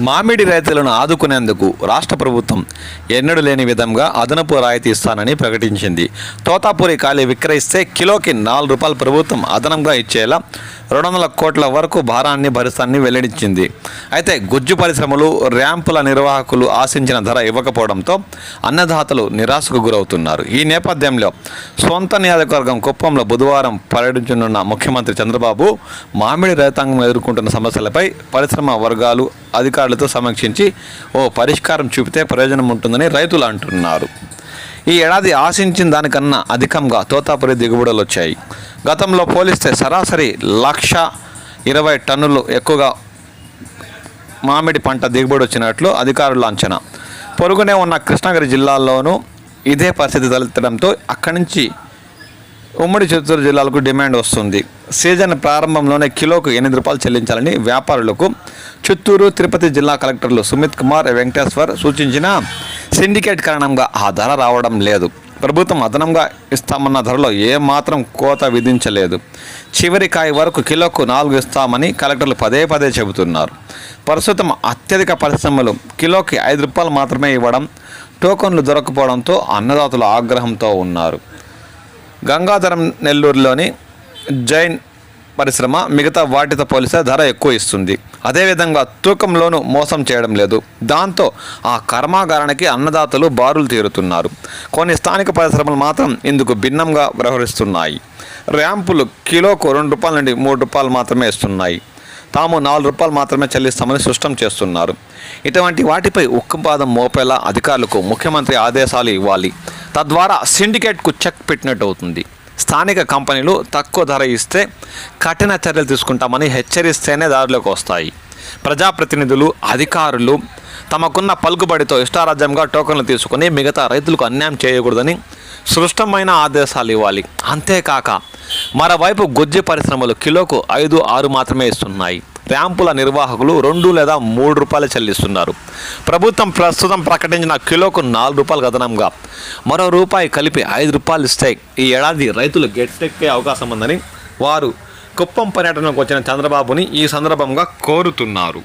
మామిడి రైతులను ఆదుకునేందుకు రాష్ట్ర ప్రభుత్వం ఎన్నడూ లేని విధంగా అదనపు రాయితీ ఇస్తానని ప్రకటించింది. తోతాపూరి కాలి విక్రయిస్తే కిలోకి నాలుగు రూపాయలు ప్రభుత్వం అదనంగా ఇచ్చేలా రెండు వందల కోట్ల వరకు భారాన్ని భరిస్తానని వెల్లడించింది. అయితే గుజ్జు పరిశ్రమలు ర్యాంపుల నిర్వాహకులు ఆశించిన ధర ఇవ్వకపోవడంతో అన్నదాతలు నిరాశకు గురవుతున్నారు. ఈ నేపథ్యంలో సొంత నియోజకవర్గం కుప్పంలో బుధవారం పర్యటించనున్న ముఖ్యమంత్రి చంద్రబాబు మామిడి రైతాంగం ఎదుర్కొంటున్న సమస్యలపై పరిశ్రమ వర్గాలు అధికారులతో సమీక్షించి ఓ పరిష్కారం చూపితే ప్రయోజనం ఉంటుందని రైతులు అంటున్నారు. ఈ ఏడాది ఆశించిన దానికన్నా అధికంగా తోతాపురి దిగుబడులు వచ్చాయి. గతంలో పోలిస్తే సరాసరి లక్ష ఇరవై టన్నులు ఎక్కువగా మామిడి పంట దిగుబడి వచ్చినట్లు అధికారుల అంచనా. పొరుగునే ఉన్న కృష్ణగిరి జిల్లాలోనూ ఇదే పరిస్థితి తలెత్తడంతో అక్కడి నుంచి ఉమ్మడి చిత్తూరు జిల్లాలకు డిమాండ్ వస్తుంది. సీజన్ ప్రారంభంలోనే కిలోకు ఎనిమిది రూపాయలు చెల్లించాలని వ్యాపారులకు చిత్తూరు తిరుపతి జిల్లా కలెక్టర్లు సుమిత్ కుమార్ వెంకటేశ్వర్ సూచించిన సిండికేట్ కారణంగా ఆ ధర రావడం లేదు. ప్రభుత్వం అదనంగా ఇస్తామన్న ధరలో ఏమాత్రం కోత విధించలేదు. చివరి కాయ వరకు కిలోకు నాలుగు ఇస్తామని కలెక్టర్లు పదే పదే చెబుతున్నారు. ప్రస్తుతం అత్యధిక పరిశ్రమలు కిలోకి ఐదు రూపాయలు మాత్రమే ఇవ్వడం టోకన్లు దొరకపోవడంతో అన్నదాతలు ఆగ్రహంతో ఉన్నారు. గంగాధరం నెల్లూరులోని జైన్ పరిశ్రమ మిగతా వాటితో పోలిస్తే ధర ఎక్కువ ఇస్తుంది. అదేవిధంగా తూకంలోనూ మోసం చేయడం లేదు. దాంతో ఆ కర్మాగారానికి అన్నదాతలు బారులు తీరుతున్నారు. కొన్ని స్థానిక పరిశ్రమలు మాత్రం ఇందుకు భిన్నంగా వ్యవహరిస్తున్నాయి. ర్యాంపులు కిలోకు రెండు రూపాయల నుండి మూడు రూపాయలు మాత్రమే ఇస్తున్నాయి. తాము నాలుగు రూపాయలు మాత్రమే చెల్లిస్తామని స్పష్టం చేస్తున్నారు. ఇటువంటి వాటిపై ఉక్కుపాదం మోపేలా అధికారులకు ముఖ్యమంత్రి ఆదేశాలు ఇవ్వాలి. తద్వారా సిండికేట్కు చెక్ పెట్టినట్టు అవుతుంది. స్థానిక కంపెనీలు తక్కువ ధర ఇస్తే కఠిన చర్యలు తీసుకుంటామని హెచ్చరిస్తేనే దారిలోకి వస్తాయి. ప్రజాప్రతినిధులు అధికారులు తమకున్న పలుకుబడితో ఇష్టారాజ్యంగా టోకన్లు తీసుకుని మిగతా రైతులకు అన్యాయం చేయకూడదని సృష్టమైన ఆదేశాలు ఇవ్వాలి. అంతేకాక మరోవైపు గుజ్జు పరిశ్రమలు కిలోకు ఐదు ఆరు మాత్రమే ఇస్తున్నాయి. ర్యాంపుల నిర్వాహకులు రెండు లేదా మూడు రూపాయలు చెల్లిస్తున్నారు. ప్రభుత్వం ప్రస్తుతం ప్రకటించిన కిలోకు నాలుగు రూపాయలు అదనంగా మరో రూపాయి కలిపి ఐదు రూపాయలు ఇస్తే ఈ ఏడాది రైతులు గట్టెక్కే అవకాశం ఉందని వారు కుప్పం పర్యటనకు వచ్చిన చంద్రబాబుని ఈ సందర్భంగా కోరుతున్నారు.